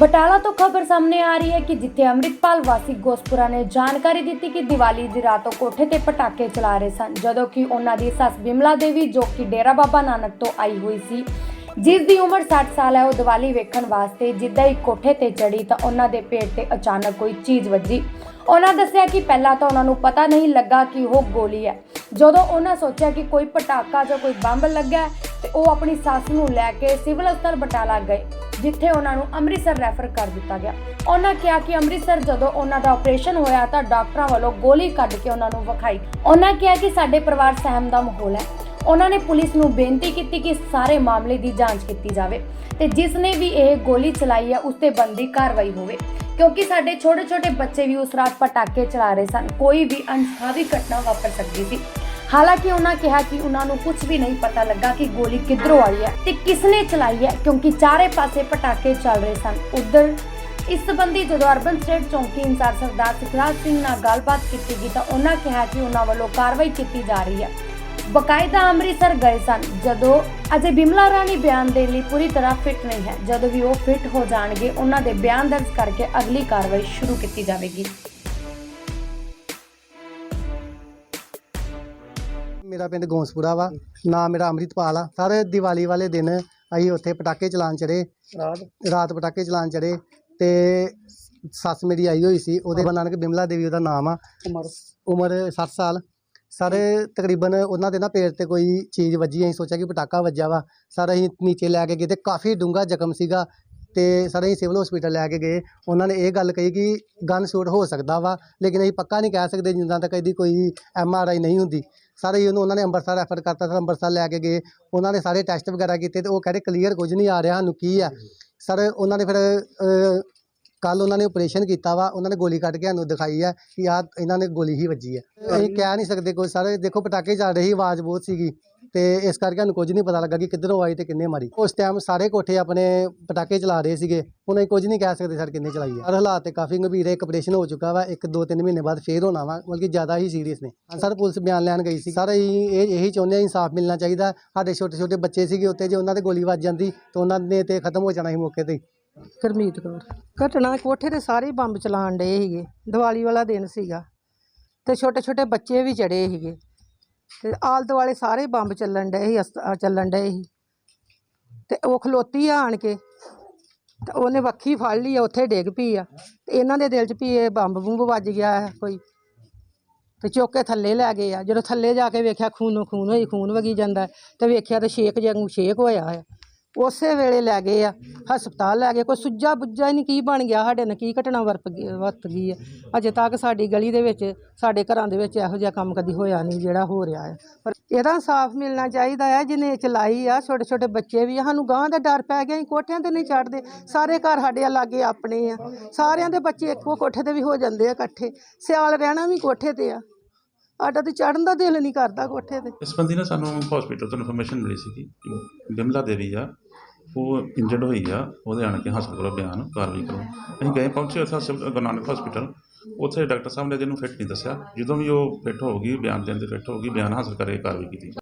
ਬਟਾਲਾ ਤੋਂ ਖਬਰ ਸਾਹਮਣੇ ਆ ਰਹੀ ਹੈ ਕਿ ਜਿੱਥੇ ਅੰਮ੍ਰਿਤਪਾਲ ਵਾਸੀ ਗੋਸਪੁਰਾ ਨੇ ਜਾਣਕਾਰੀ ਦਿੱਤੀ ਕਿ ਦੀਵਾਲੀ ਦੀ ਰਾਤ ਉਹ ਕੋਠੇ ਤੇ ਪਟਾਕੇ ਚਲਾ ਰਹੇ ਸਨ ਜਦੋਂ ਕਿ ਉਹਨਾਂ ਦੀ ਸੱਸ ਬਿਮਲਾ ਦੇਵੀ ਜੋ ਕਿ ਡੇਰਾ ਬਾਬਾ ਨਾਨਕ ਤੋਂ ਆਈ ਹੋਈ ਸੀ ਜਿਸ ਦੀ ਉਮਰ 60 ਸਾਲ ਹੈ ਉਹ ਦੀਵਾਲੀ ਵੇਖਣ ਵਾਸਤੇ ਜਿੱਦਾਂ ਹੀ ਕੋਠੇ ਤੇ ਚੜੀ ਤਾਂ ਉਹਨਾਂ ਦੇ ਪੇਟ ਤੇ ਅਚਾਨਕ ਕੋਈ ਚੀਜ਼ ਵੱਜੀ। ਉਹਨਾਂ ਦੱਸਿਆ ਕਿ ਪਹਿਲਾਂ ਤਾਂ ਉਹਨਾਂ ਨੂੰ ਪਤਾ ਨਹੀਂ ਲੱਗਾ ਕਿ ਉਹ ਗੋਲੀ ਹੈ। ਜਦੋਂ ਉਹਨਾਂ ਸੋਚਿਆ ਕਿ ਕੋਈ ਪਟਾਕਾ ਜਾਂ ਕੋਈ ਬੰਬ ਲੱਗਾ ਹੈ, ਤੇ ਉਹ ਆਪਣੀ ਸੱਸ ਨੂੰ ਲੈ ਕੇ ਸਿਵਲ ਹਸਪਤਾਲ ਬਟਾਲਾ ਗਏ। ਜਿੱਥੇ ਉਹਨਾਂ ਨੂੰ ਅੰਮ੍ਰਿਤਸਰ ਰੈਫਰ ਕਰ ਦਿੱਤਾ ਗਿਆ। ਉਹਨਾਂ ਕਿਹਾ ਕਿ ਅੰਮ੍ਰਿਤਸਰ ਜਦੋਂ ਉਹਨਾਂ ਦਾ ਆਪਰੇਸ਼ਨ ਹੋਇਆ ਤਾਂ ਡਾਕਟਰਾਂ ਵੱਲੋਂ ਗੋਲੀ ਕੱਢ ਕੇ ਉਹਨਾਂ ਨੂੰ ਵਿਖਾਈ। ਉਹਨਾਂ ਕਿਹਾ ਕਿ ਸਾਡੇ ਪਰਿਵਾਰ ਸਹਿਮ ਦਾ ਮਾਹੌਲ ਹੈ। ਉਹਨਾਂ ਨੇ ਪੁਲਿਸ ਨੂੰ ਬੇਨਤੀ ਕੀਤੀ ਕਿ ਸਾਰੇ ਮਾਮਲੇ ਦੀ ਜਾਂਚ ਕੀਤੀ ਜਾਵੇ ਤੇ ਜਿਸ ਨੇ ਵੀ ਇਹ ਗੋਲੀ ਚਲਾਈ ਹੈ, ਉਸ ਤੇ ਬੰਦੀ ਕਾਰਵਾਈ ਹੋਵੇ। ਕਿਉਂਕਿ ਸਾਡੇ ਛੋਟੇ ਛੋਟੇ ਬੱਚੇ ਵੀ ਉਸ ਰਾਤ ਪਟਾਕੇ ਚਲਾ ਰਹੇ ਸਨ। ਕੋਈ ਵੀ ਅਣਸਖਾਵੀ ਘਟਨਾ ਵਾਪਰ ਸਕਦੀ ਸੀ। ਹਾਲਾਂਕਿ ਉਹਨਾਂ ਕਿਹਾ ਕਿ ਉਹਨਾਂ ਨੂੰ ਕੁਝ ਵੀ ਨਹੀਂ ਪਤਾ ਲੱਗਾ ਕਿ ਗੋਲੀ ਕਿੱਧਰੋਂ ਆਈ ਹੈ ਤੇ ਕਿਸ ਨੇ ਚਲਾਈ ਹੈ, ਕਿਉਂਕਿ ਚਾਰੇ ਪਾਸੇ ਪਟਾਕੇ ਚੱਲ ਰਹੇ ਸਨ। ਉਧਰ, ਇਸ ਸੰਬੰਧੀ ਜਦੋਂ ਅਰਬਨ ਸਟੇਟ ਚੌਂਕੀ ਇੰਚਾਰਜ ਸਰਦਾਰ ਸੁਖਰਾਜ ਸਿੰਘ ਨਾਲ ਗੱਲਬਾਤ ਕੀਤੀ ਗਈ ਤਾਂ ਉਹਨਾਂ ਕਿਹਾ ਕਿ ਉਹਨਾਂ ਵੱਲੋਂ ਕਾਰਵਾਈ ਕੀਤੀ ਜਾ ਰਹੀ ਹੈ। ਬਕਾਇਦਾ ਅੰਮ੍ਰਿਤਸਰ ਗਏ ਸਨ, ਜਦੋਂ ਅਜੇ ਬਿਮਲਾ ਰਾਣੀ ਬਿਆਨ ਦੇਣ ਲਈ ਪੂਰੀ ਤਰ੍ਹਾਂ ਫਿੱਟ ਨਹੀਂ ਹੈ। ਜਦੋਂ ਵੀ ਉਹ ਫਿੱਟ ਹੋ ਜਾਣਗੇ, ਉਹਨਾਂ ਦੇ ਬਿਆਨ ਦਰਜ ਕਰਕੇ ਅਗਲੀ ਕਾਰਵਾਈ ਸ਼ੁਰੂ ਕੀਤੀ ਜਾਵੇਗੀ। ਮੇਰਾ ਪਿੰਡ ਗੋਂਸਪੁਰਾ ਵਾ ਨਾਮ ਮੇਰਾ ਅੰਮ੍ਰਿਤਪਾਲ ਆ। ਸਰ ਦੀਵਾਲੀ ਵਾਲੇ ਦਿਨ ਅਸੀਂ ਉੱਥੇ ਪਟਾਕੇ ਚਲਾਉਣ ਚੜੇ ਰਾਤ? ਰਾਤ ਪਟਾਕੇ ਚਲਾਉਣ ਚੜੇ ਤੇ ਸੱਸ ਮੇਰੀ ਆਈ ਹੋਈ ਸੀ ਉਹਦੇ ਨਾਨਕ ਬਿਮਲਾ ਦੇਵੀ ਉਹਦਾ ਨਾਮ ਆ। ਉਮਰ? ਉਮਰ 60 ਸਾਲ। ਸਰ ਤਕਰੀਬਨ ਉਹਨਾਂ ਦੇ ਨਾ ਪੇਟ ਤੇ ਕੋਈ ਚੀਜ਼ ਵੱਜੀ ਅਸੀਂ ਸੋਚਿਆ ਕਿ ਪਟਾਕਾ ਵੱਜਾ ਵਾ। ਸਰ ਅਸੀਂ ਨੀਚੇ ਲੈ ਕੇ ਗਏ ਤੇ ਕਾਫੀ ਡੂੰਘਾ ਜ਼ਖਮ ਸੀਗਾ ਤੇ ਸਰ ਅਸੀਂ ਸਿਵਲ ਹਸਪੀਟਲ ਲੈ ਕੇ ਗਏ। ਉਹਨਾਂ ਨੇ ਇਹ ਗੱਲ ਕਹੀ ਕਿ ਗਨ ਸ਼ੂਟ ਹੋ ਸਕਦਾ ਵਾ ਲੇਕਿਨ ਅਸੀਂ ਪੱਕਾ ਨਹੀਂ ਕਹਿ ਸਕਦੇ ਜਿੰਦਾਂ ਤੱਕ ਇਹਦੀ ਕੋਈ ਐਮ ਆਰ ਆਈ ਨਹੀਂ ਹੁੰਦੀ। ਸਾਰੇ ਹੀ ਉਹਨੂੰ ਉਹਨਾਂ ਨੇ ਅੰਮ੍ਰਿਤਸਰ ਰੈਫਰ ਕਰਤਾ ਸਰ ਅੰਮ੍ਰਿਤਸਰ ਲੈ ਕੇ ਗਏ। ਉਹਨਾਂ ਨੇ ਸਾਰੇ ਟੈਸਟ ਵਗੈਰਾ ਕੀਤੇ ਤੇ ਉਹ ਕਹਿੰਦੇ ਕਲੀਅਰ ਕੁਝ ਨਹੀਂ ਆ ਰਿਹਾ ਸਾਨੂੰ ਕੀ ਆ? ਸਰ ਉਹਨਾਂ ਨੇ ਫਿਰ ਕੱਲ ਉਹਨਾਂ ਨੇ ਆਪਰੇਸ਼ਨ ਕੀਤਾ ਵਾ ਉਹਨਾਂ ਨੇ ਗੋਲੀ ਕੱਢ ਕੇ ਸਾਨੂੰ ਦਿਖਾਈ ਹੈ ਕਿ ਆ ਇਹਨਾਂ ਨੇ ਗੋਲੀ ਹੀ ਵੱਜੀ ਹੈ ਅਸੀਂ ਕਹਿ ਨਹੀਂ ਸਕਦੇ ਕੋਈ ਸਰ ਦੇਖੋ ਪਟਾਕੇ ਚੱਲ ਰਹੀ ਆਵਾਜ਼ ਬਹੁਤ ਸੀਗੀ। ਤੇ ਇਸ ਕਰਕੇ ਸਾਨੂੰ ਕੁਝ ਨਹੀਂ ਪਤਾ ਲੱਗਾ ਕਿ ਕਿੱਧਰੋਂ ਆਈ ਤੇ ਕਿੰਨੇ ਮਾਰੀ। ਉਸ ਟਾਈਮ ਸਾਰੇ ਕੋਠੇ ਆਪਣੇ ਪਟਾਕੇ ਚਲਾ ਰਹੇ ਸੀਗੇ। ਹੁਣ ਅਸੀਂ ਕੁਝ ਨਹੀਂ ਕਹਿ ਸਕਦੇ ਸਰ ਕਿੰਨੇ ਚਲਾਈ ਹੈ ਪਰ ਹਾਲਾਤ ਤੇ ਕਾਫੀ ਗੰਭੀਰ ਹੈ ਇੱਕ ਆਪਰੇਸ਼ਨ ਹੋ ਚੁੱਕਾ ਵਾ। ਇੱਕ, ਦੋ, ਤਿੰਨ ਮਹੀਨੇ ਬਾਅਦ ਫੇਰ ਹੋਣਾ ਵਾ। ਬਲਕਿ ਜ਼ਿਆਦਾ ਹੀ ਸੀਰੀਅਸ ਨੇ। ਸਰ, ਪੁਲਿਸ ਬਿਆਨ ਲੈਣ ਗਈ ਸੀ। ਸਰ ਇਹ, ਇਹੀ ਚਾਹੁੰਦੇ ਹਾਂ ਇਨਸਾਫ ਮਿਲਣਾ ਚਾਹੀਦਾ। ਸਾਡੇ ਛੋਟੇ ਛੋਟੇ ਬੱਚੇ ਸੀਗੇ ਉੱਤੇ ਜੇ ਉਹਨਾਂ ਤੇ ਗੋਲੀ ਵੱਜ ਜਾਂਦੀ ਤਾਂ ਉਹਨਾਂ ਨੇ ਤੇ ਖਤਮ ਹੋ ਜਾਣਾ ਸੀ ਮੌਕੇ ਤੇ ਹੀ। ਕੌਰ। ਘਟਨਾ ਕੋਠੇ ਤੇ ਸਾਰੇ ਬੰਬ ਚਲਾਉਣ ਡਏ ਸੀਗੇ। ਦੀਵਾਲੀ ਵਾਲਾ ਦਿਨ ਸੀਗਾ। ਤੇ ਛੋਟੇ ਛੋਟੇ ਬੱਚੇ ਵੀ ਚੜੇ ਸੀਗੇ। ਤੇ ਆਲ ਦੁਆਲੇ ਸਾਰੇ ਬੰਬ ਚੱਲਣ ਡਏ ਸੀ ਅਸ- ਚੱਲਣ ਡਏ ਸੀ। ਤੇ ਉਹ ਖਲੋਤੀ ਆ ਆਣ ਕੇ ਤੇ ਉਹਨੇ ਵੱਖੀ ਫੜ ਲਈ ਆ, ਉੱਥੇ ਡਿੱਗ ਪਈ ਆ। ਤੇ ਇਹਨਾਂ ਦੇ ਦਿਲ 'ਚ ਵੀ ਇਹ ਬੰਬ ਬੁੰਬ ਵੱਜ ਗਿਆ ਹੈ ਕੋਈ। ਤੇ ਚੁੱਕ ਕੇ ਥੱਲੇ ਲੈ ਗਏ ਆ। ਜਦੋਂ ਥੱਲੇ ਜਾ ਕੇ ਵੇਖਿਆ ਖੂਨੋਂ ਖੂਨ ਹੋਈ ਖੂਨ ਵਗੀ ਜਾਂਦਾ ਹੈ, ਤੇ ਵੇਖਿਆ ਤੇ ਛੇਕ ਵਾਂਗੂ ਛੇਕ ਹੋਇਆ ਹੈ ਉਸੇ ਵੇਲੇ ਲੈ ਗਏ ਆ, ਹਸਪਤਾਲ ਲੈ ਗਏ, ਕੋਈ ਸੁੱਜਾ ਬੁੱਝਾ ਹੀ ਨਹੀਂ, ਕੀ ਬਣ ਗਿਆ ਸਾਡੇ ਨਾਲ, ਕੀ ਘਟਨਾ ਵਰਤ ਗਈ ਵਰਤ ਗਈ ਹੈ ਅਜੇ ਤੱਕ ਸਾਡੀ ਗਲੀ ਦੇ ਵਿੱਚ, ਸਾਡੇ ਘਰਾਂ ਦੇ ਵਿੱਚ ਇਹੋ ਜਿਹਾ ਕੰਮ ਕਦੀ ਹੋਇਆ ਨਹੀਂ, ਜਿਹੜਾ ਹੋ ਰਿਹਾ ਹੈ ਪਰ ਇਹਦਾ ਇਨਸਾਫ ਮਿਲਣਾ ਚਾਹੀਦਾ ਹੈ ਜਿਹਨੇ ਚਲਾਈ ਆ ਛੋਟੇ ਛੋਟੇ ਬੱਚੇ ਵੀ ਆ, ਸਾਨੂੰ ਗਾਂ ਦਾ ਡਰ ਪੈ ਗਿਆ, ਅਸੀਂ ਕੋਠਿਆਂ ਤੇ ਨਹੀਂ ਚੜਦੇ ਸਾਰੇ ਘਰ ਸਾਡੇ ਆ ਲਾਗੇ ਆਪਣੇ ਆ। ਸਾਰਿਆਂ ਦੇ ਬੱਚੇ ਇੱਕੋ ਕੋਠੇ ਤੇ ਵੀ ਹੋ ਜਾਂਦੇ ਆ ਇਕੱਠੇ, ਸਿਆਲ ਰਹਿਣਾ ਵੀ ਕੋਠੇ ਤੇ ਆ। ਸਾਡਾ ਤੇ ਚੜਨ ਦਾ ਦਿਲ ਨਹੀਂ ਕਰਦਾ ਕੋਠੇ ਤੇ। ਇਸ ਸੰਬੰਧੀ ਨਾ ਸਾਨੂੰ ਹਸਪੀਟਲ ਤੋਂ ਇਨਫੋਰਮੇਸ਼ਨ ਮਿਲੀ ਸੀ ਕਿ ਬਿਮਲਾ ਦੇਵੀ ਆ ਉਹ ਇੰਜਰਡ ਹੋਈ ਆ, ਉਹਦੇ ਆਣ ਕੇ ਹਸਪਤਾਲ ਕੋਲ ਬਿਆਨ ਕਾਰਵਾਈ ਕਰੋ। ਅਸੀਂ ਗਏ, ਪਹੁੰਚੇ ਉੱਥੇ ਸਿਵਲ- ਗੁਰੂ ਨਾਨਕ ਹਸਪੀਟਲ ਉੱਥੇ ਡਾਕਟਰ ਸਾਹਿਬ ਨੇ ਜਿਹਨੂੰ ਫਿੱਟ ਨਹੀਂ ਦੱਸਿਆ। ਜਦੋਂ ਵੀ ਉਹ ਫਿੱਟ ਹੋ ਗਈ ਬਿਆਨ ਦੇਣ ਤੇ ਫਿੱਟ ਹੋ ਗਈ ਬਿਆਨ ਹਾਸਲ ਕਰਕੇ ਕਾਰਵਾਈ ਕੀਤੀ